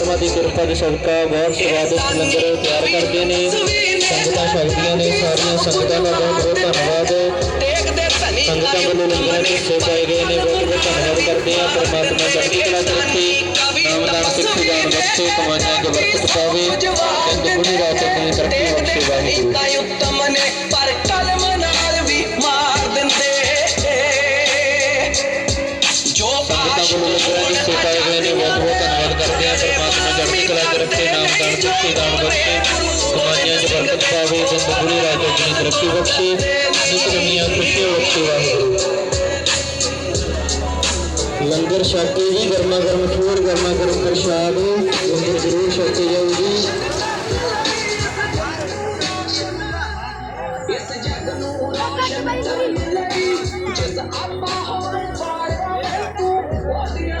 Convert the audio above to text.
ਪਰਮਾਤਮਾ ਦੀ ਕਿਰਪਾ ਦੇ ਸਦਕਾ ਬਹੁਤ ਸਵਾਦਿਸ਼ਟ ਲੰਗਰ ਤਿਆਰ ਕਰਦੇ ਨੇ। ਸੰਗਤਾਂ ਛਕਦੀਆਂ ਨੇ, ਸਾਰੀਆਂ ਸੰਗਤਾਂ ਦਾ ਬਹੁਤ ਬਹੁਤ ਧੰਨਵਾਦ। ਸੰਗਤਾਂ ਵੱਲੋਂ ਲੰਗਰਾਂ ਦੇ ਹਿੱਸੇ ਗਏ ਨੇ, ਬਹੁਤ ਬਹੁਤ ਧੰਨਵਾਦ ਕਰਦੇ ਹਾਂ। ਪਰਮਾਤਮਾ ਚੜ੍ਹਦੀ ਕਲਾ ਚ ਰੱਖੇ ਨਾਮਦਾਨ ਸਿੱਖੀ ਦਾਨ ਬਖਸ਼ੇ ਕਮਾਈਆਂ ਚ ਬਰਕਤ ਪਾਵੇ ਜਿੰਦ ਗੁਣੀ ਰਾਤ ਆਪਣੀ ਤਰੱਕੀ ਬਖਸ਼ੇ ਵਾਹਿਗੁਰੂ ਉੱਤਮ ਨੇ ਪਰ ਕਲਮ ਨਾਲ ਵੀ ਮਾਰ ਦਿੰਦੇ। ਜੋ ਸੰਗਤਾਂ ਵੱਲੋਂ ਲੰਗਰਾਂ ਦੇ ਹਿੱਸੇ ਗਏ ਨੇ, ਬਹੁਤ ਬਹੁਤ ਕਲੰਗ ਰੱਖੇ ਨਾਮਦਾਨ ਚੱਕੇ ਦਾਨ ਬਖਸ਼ੇ। ਸਮਾਜਿਆਂ 'ਚ ਬਰਕਤ ਪਾਵੇ ਤੇ ਸਭੂਰੇ ਰਾਜਾ ਜੀ ਤਰੱਕੀ ਬਖਸ਼ੇ ਸਿੱਖ ਦੁਨੀਆ ਖੁਸ਼ੀ ਬਖਸ਼ੇ ਵਾਹਿਗੁਰੂ। ਲੰਗਰ ਛਕੇ ਜੀ, ਗਰਮਾ ਗਰਮ ਖੋੜ ਗਰਮਾ ਗਰਮ ਪ੍ਰਸ਼ਾਦ। ਲੰਗਰ ਜ਼ਰੂਰ ਛਕੇ ਜਾਓ ਜੀ। ਇਸ ਜਗ ਨੂੰ ਰਾਸ਼ਨ ਚੱਲ ਮਿਲੇ। ਜਿਸ ਆਪਾ ਹੋਵੇ ਪਾਇਆ ਤੂੰ ਵਾਦੀਆਂ